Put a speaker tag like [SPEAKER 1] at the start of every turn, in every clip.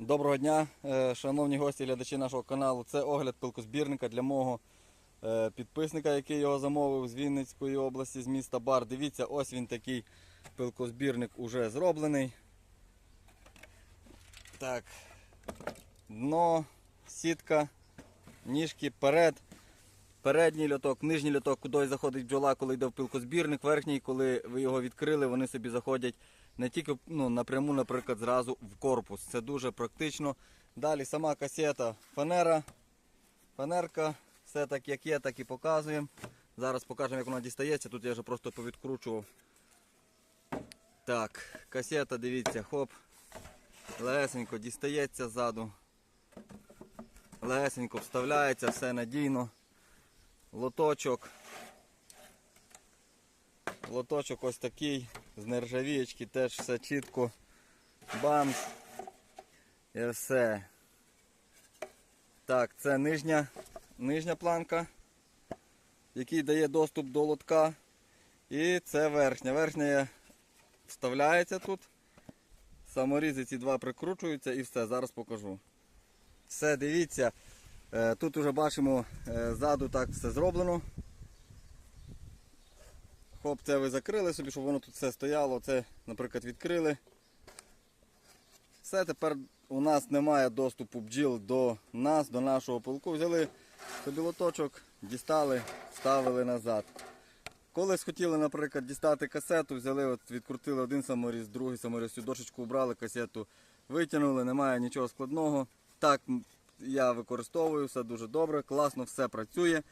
[SPEAKER 1] Доброго дня, е, шановні гості, і глядачі нашого каналу. Це огляд пилкозбірника для мого е, підписника, який його замовив з Вінницької області, з міста Бар. Дивіться, ось він такий пилкозбірник уже зроблений. Так, дно, сітка, ніжки, перед. Передній льоток, нижній льоток, куди заходить бджола, коли йде в пилкозбірник. Верхній, коли ви його відкрили, вони собі заходять не тільки ну, напряму, наприклад, зразу в корпус. Це дуже практично. Далі сама касета фанера. Фанерка, все так як є, так і показуємо. Зараз покажемо, як вона дістається. Тут я вже просто повідкручував. Так, касета, дивіться, хоп. Легесенько дістається ззаду. Легесенько вставляється, все надійно. Лоточок. Лоточок ось такий, з нержавієчки, теж все чітко. Бамс. І все. Так, це нижня, нижня планка, який дає доступ до лотка. І це верхня. Верхня вставляється тут. Саморізи ці два прикручуються і все, зараз покажу. Все, дивіться. Е, Тут вже бачимо е, ззаду так все зроблено. Хоп, це ви закрили собі, щоб воно тут все стояло. Це, наприклад, відкрили. Все, тепер у нас немає доступу бджіл до нас, до нашого полку. Взяли собі лоточок, дістали, ставили назад. Колись хотіли, наприклад, дістати касету, взяли, от, відкрутили один саморіз, другий саморіз, цю дошечку убрали, касету витягнули, немає нічого складного. Так я використовую, все дуже добре, класно все працює.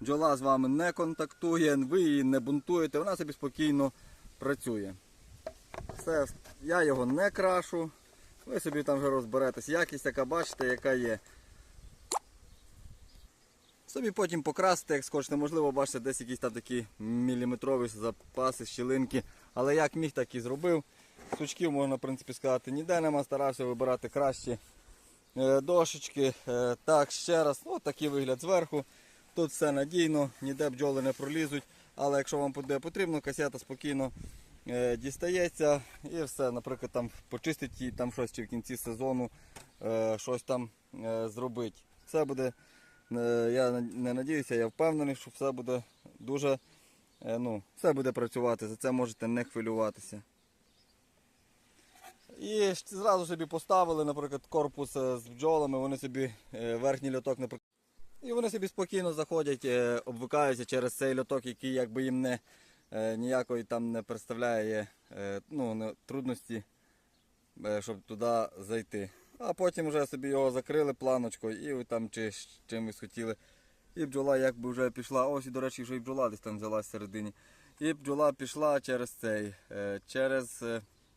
[SPEAKER 1] Бджола з вами не контактує, ви її не бунтуєте, вона собі спокійно працює. Все, я його не крашу. Ви собі там вже розберетесь. Якість, яка бачите, яка є. Собі потім покрасите, як схочете, можливо, бачите, десь якісь там такі міліметрові запаси, щілинки. Але як міг, так і зробив. Сучків можна, в принципі, сказати, ніде нема, старався вибирати кращі дошечки. Е, Так, ще раз, ось такий вигляд зверху. Тут все надійно, ніде бджоли не пролізуть. Але якщо вам буде потрібно, касета спокійно е, дістається і все, наприклад, там почистить її, там щось чи в кінці сезону е, щось там е, зробить. Все буде, е, я не надіюся, я впевнений, що все буде дуже, е, ну, все буде працювати, за це можете не хвилюватися. І зразу собі поставили, наприклад, корпус е, з бджолами, вони собі е, верхній льоток, наприклад. І вони собі спокійно заходять, е, обвикаються через цей льоток, який якби їм не, ніякої там не представляє ну, трудності, щоб туди зайти. А потім вже собі його закрили планочкою і там чи чимось хотіли. І бджола якби вже пішла. Ось і до речі, вже і бджола десь там взялась всередині. І бджола пішла через цей, через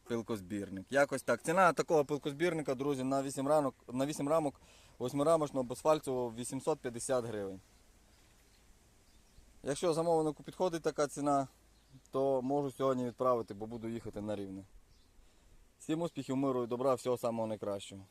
[SPEAKER 1] пилкозбірник. Якось так. Ціна такого пилкозбірника, друзі, на 8 рамок, на 8 рамок восьмирамочного босфальцевого 850 гривень. Якщо замовнику підходить така ціна, то можу сьогодні відправити, бо буду їхати на рівне. Всім успіхів, миру і добра, всього самого найкращого.